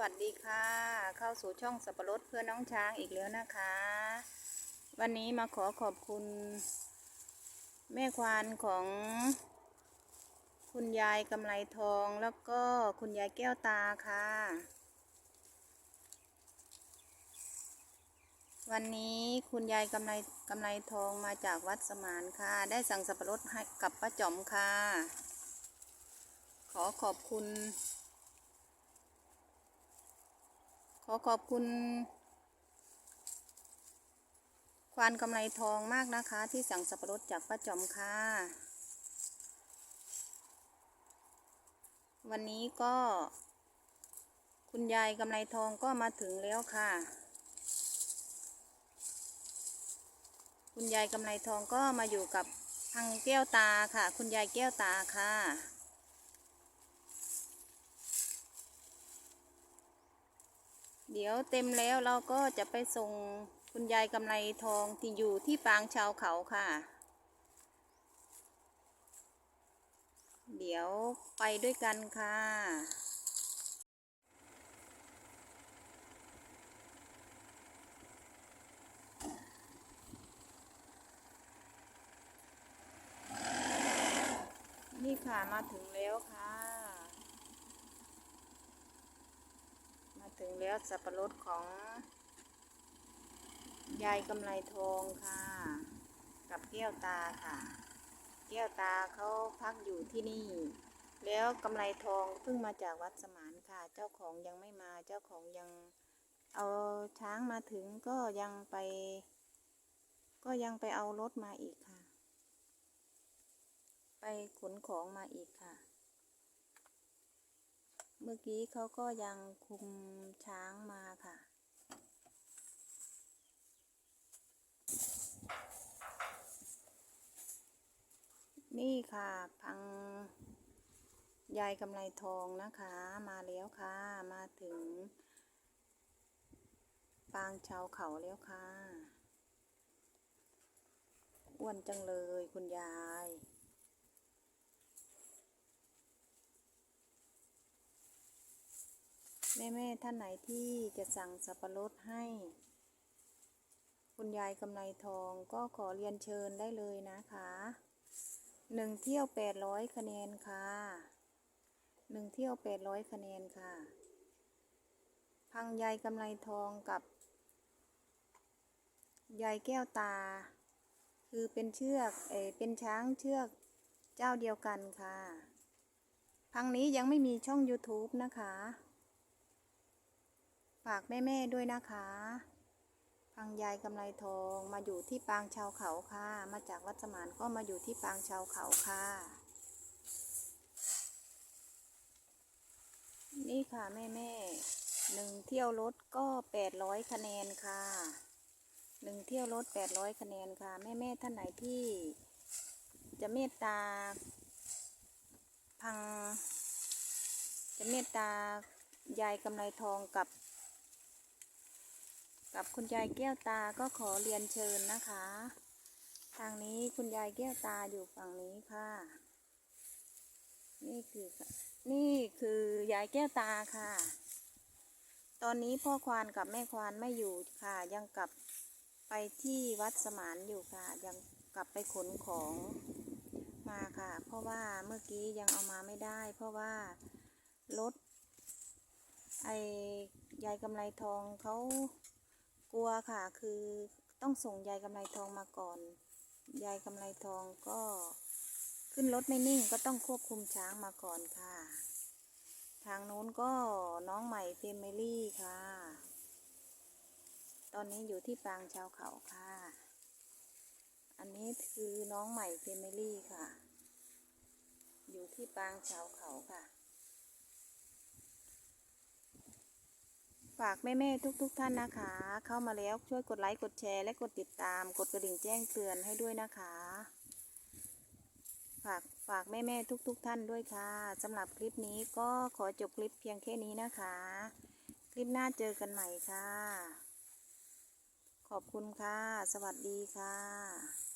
วัสดีค่ะ เข้าสู่ช่องสับปะรดเพื่อน้องช้างอีกแล้วนะคะ วันนี้มาขอขอบคุณ แม่ควานของ คุณยายกำไลทองแล้วก็คุณยายแก้วตาค่ะ วันนี้คุณยายกำไลกำไลทองมาจากวัดสมานค่ะ ได้สั่งสับปะรดให้กับป้าจอมค่ะ ขอขอบคุณ ขอขอบคุณ ควานกำไรทองมากนะคะ ที่สั่งสับปะรดจากป้าจอมค่ะ วันนี้ก็ คุณยายกำไรทองก็มาถึงแล้วค่ะ คุณยายกำไรทองก็มาอยู่กับทางแก้วตาค่ะ คุณยายแก้วตาค่ะ เดี๋ยวเต็มแล้วเราก็จะไปส่งคุณยายกำไรทองที่อยู่ที่ปางชาวเขาค่ะ เดี๋ยวไปด้วยกันค่ะนี่ค่ะมาถึงแล้วค่ะ มาถึง แล้วสับปะรดของ ยายกำไรทองค่ะ กับแก้วตาค่ะ แก้วตาเขาพักอยู่ที่นี่ แล้วกำไรทองเพิ่งมาจากวัดสมานค่ะ เจ้าของยังไม่มาเจ้าของยังเอาช้างมาถึงก็ยังไป ก็ยังไปเอารถมาอีกค่ะ ไปขนของมาอีกค่ะ เมื่อกี้เขาก็ยังคุมช้างมาค่ะ นี่ค่ะ พัง ยายกำไรทองนะคะ มาแล้วค่ะ มาถึง ปางชาวเขาแล้วค่ะ อ้วนจังเลยคุณยาย แม่แม่ๆท่านไหนที่จะสั่งสับปะรดให้ คุณยายกำไรทองก็ขอเรียนเชิญได้เลยนะคะหนึ่งเที่ยวแปดร้อยคะแนนค่ะหนึ่งเที่ยวแปดร้อยคะแนนค่ะ พังยายกำไรทองกับ ยายแก้วตา คือเป็นเชือกเออเป็นช้างเชือกเจ้าเดียวกันค่ะ พังนี้ยังไม่มีช่อง YouTube นะคะ ฝากแม่ๆด้วยนะคะ พังยายกำไรทองมาอยู่ที่ปางชาวเขาค่ะ มาจากวัดสมานก็มาอยู่ที่ปางชาวเขาค่ะ นี่ค่ะแม่ๆหนึ่งเที่ยวรถก็แปดร้อยคะแนนค่ะหนึ่งเที่ยวรถแปดร้อยคะแนนค่ะ แม่ๆท่านไหนที่จะเมตตา พัง จะเมตตายายกำไรทองกับ กับคุณยายแก้วตาก็ขอเรียนเชิญนะคะ ทางนี้คุณยายแก้วตาอยู่ฝั่งนี้ค่ะ นี่คือนี่คือยายแก้วตาค่ะ ตอนนี้พ่อควานกับแม่ควานไม่อยู่ค่ะ ยังกลับไปที่วัดสมานอยู่ค่ะ ยังกลับไปขนของมาค่ะ เพราะว่าเมื่อกี้ยังเอามาไม่ได้ เพราะว่ารถไอ้ยายกำไรทองเขา กลัวค่ะ คือต้องส่งยายกำไรทองมาก่อน ยายกำไรทองก็ขึ้นรถไม่นิ่งก็ต้องควบคุมช้างมาก่อนค่ะ ทางนู้นก็น้องใหม่เฟมิลี่ค่ะ ตอนนี้อยู่ที่ปางชาวเขาค่ะ อันนี้คือน้องใหม่เฟมิลี่ค่ะ อยู่ที่ปางชาวเขาค่ะากแม่ๆทุกๆทท่านนะคะ เข้ามาแล้วช่วยกดไลค์กดแชร์ และกดติดตาม กดกระดิ่งแจ้งเตือนให้ด้วยนะคะ ฝากฝากแม่ๆทุกๆทท่านด้วยค่ะสำหรับคลิปนี้ก็ขอจบคลิปเพียงแค่นี้นะคะ คลิปหน้าเจอกันใหม่ค่ะ ขอบคุณค่ะ สวัสดีค่ะ